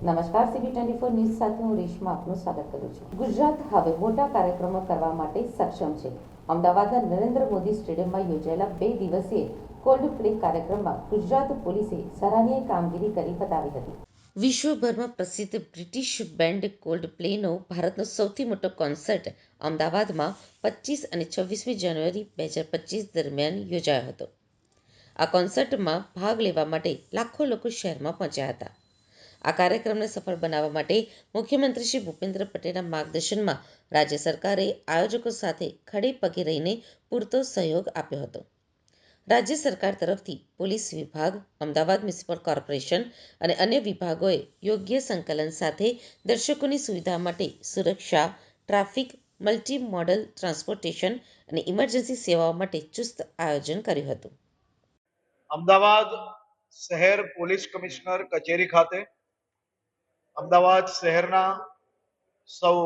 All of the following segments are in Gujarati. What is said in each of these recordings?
નમસ્કાર સીબી ટ્વેન્ટી ફોર ન્યૂઝ સાથે હું રેશમા આપનું સ્વાગત કરું છું. ગુજરાત હવે મોટા કાર્યક્રમો કરવા માટે સક્ષમ છે. અમદાવાદના નરેન્દ્ર મોદી સ્ટેડિયમમાં યોજાયેલા બે દિવસીય કોલ્ડ પ્લે કાર્યક્રમમાં ગુજરાત પોલીસે સરાહનીય કામગીરી કરી બતાવી હતી. વિશ્વભરમાં પ્રસિદ્ધ બ્રિટિશ બેન્ડ કોલ્ડ પ્લેનો ભારતનો સૌથી મોટો કોન્સર્ટ અમદાવાદમાં પચીસ અને છવ્વીસમી જાન્યુઆરી બે હજાર પચીસ દરમિયાન યોજાયો હતો. આ કોન્સર્ટમાં ભાગ લેવા માટે લાખો લોકો શહેરમાં પહોંચ્યા હતા. આ કાર્યક્રમને સફળ બનાવવા માટે મુખ્યમંત્રી શ્રી ભૂપેન્દ્ર પટેલના માર્ગદર્શનમાં રાજ્ય સરકારે આયોજકો સાથે ખડે પગે રહીને પૂરતો સહયોગ આપ્યો હતો. રાજ્ય સરકાર તરફથી પોલીસ વિભાગ, અમદાવાદ મ્યુનિસિપલ કોર્પોરેશન અને અન્ય વિભાગોએ યોગ્ય સંકલન સાથે દર્શકોની સુવિધા માટે સુરક્ષા, ટ્રાફિક મલ્ટી મોડલ ટ્રાન્સપોર્ટેશન અને ઇમરજન્સી સેવાઓ માટે ચુસ્ત આયોજન કર્યું હતું. અમદાવાદ શહેર પોલીસ કમિશનર કચેરી ખાતે અમદાવાદ શહેરના સૌ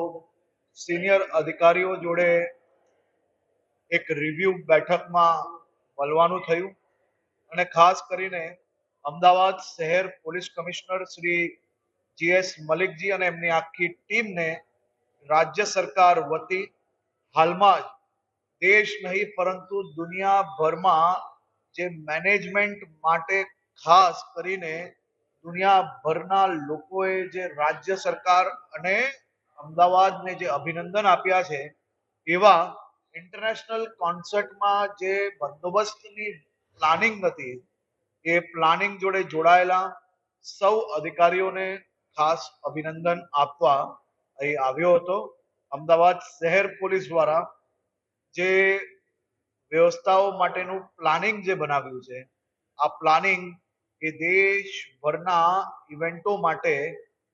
સિનિયર અધિકારીઓ જોડે એક રિવ્યુ બેઠકમાં મળવાનું થયું અને ખાસ કરીને અમદાવાદ શહેર police commissioner Shri G S મલિકજી અને એમની આખી ટીમને રાજ્ય સરકાર વતી હાલમાં જ દેશ નહીં પરંતુ દુનિયાભરમાં જે મેનેજમેન્ટ માટે ખાસ કરીને દુનિયાભરના લોકોએ જે રાજ્ય સરકાર અને અમદાવાદને જે અભિનંદન આપ્યા છે, એવા ઇન્ટરનેશનલ કોન્સર્ટમાં જે બંદોબસ્તની પ્લાનિંગ હતી, એ પ્લાનિંગ જોડે જોડાયેલા સૌ અધિકારીઓને ખાસ અભિનંદન આપવા અહીં આવ્યો હતો. અમદાવાદ શહેર પોલીસ દ્વારા જે વ્યવસ્થાઓ માટેનું પ્લાનિંગ જે બનાવ્યું છે, આ પ્લાનિંગ એ દેશભરના ઇવેન્ટો માટે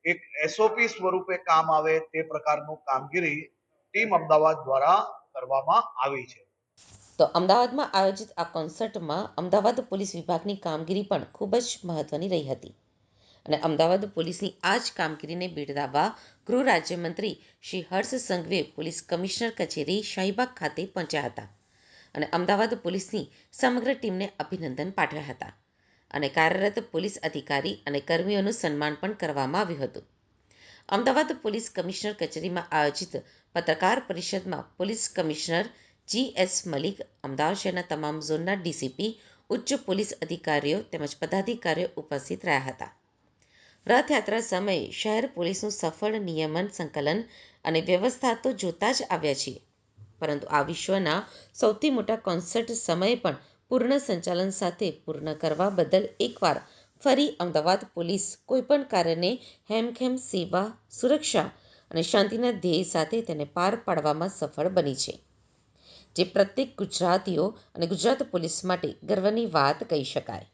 એક એસઓપી સ્વરૂપે કામ આવે તે પ્રકારનું કામગીરી ટીમ અમદાવાદ દ્વારા કરવામાં આવી છે. તો અમદાવાદમાં આયોજિત આ કોન્સર્ટમાં અમદાવાદ પોલીસ વિભાગની કામગીરી પણ ખૂબ જ મહત્વની રહી હતી. અને અમદાવાદ પોલીસની આ જ કામગીરીને બિરદાવવા ગૃહ રાજ્યમંત્રી શ્રી હર્ષ સંઘવીએ પોલીસ કમિશનર કચેરી શાહીબાગ ખાતે પહોંચ્યા હતા. અને અમદાવાદ પોલીસની સમગ્ર ટીમને અભિનંદન પાઠવ્યા હતા. અને કાર્યરત પોલીસ અધિકારી અને કર્મીઓનું સન્માન પણ કરવામાં આવ્યું હતું. અમદાવાદ પોલીસ કમિશનર કચેરીમાં આયોજિત પત્રકાર પરિષદમાં police commissioner G S Malik, Ahmedabad શહેરના તમામ ઝોનના ડીસીપી, ઉચ્ચ પોલીસ અધિકારીઓ તેમજ પદાધિકારીઓ ઉપસ્થિત રહ્યા હતા. રથયાત્રા સમયે શહેર પોલીસનું સફળ નિયમન, સંકલન અને વ્યવસ્થા તો જોતા જ આવ્યા છીએ, પરંતુ આ વિશ્વના સૌથી મોટા કોન્સર્ટ સમયે પણ પૂર્ણ સંચાલન સાથે પૂર્ણ કરવા બદલ એકવાર ફરી અમદાવાદ પોલીસ કોઈપણ કાર્યને હેમખેમ સેવા, સુરક્ષા અને શાંતિના ધ્યેય સાથે તેને પાર પાડવામાં સફળ બની છે. જે પ્રત્યેક ગુજરાતીઓ અને ગુજરાત પોલીસ માટે ગર્વની વાત કહી શકાય.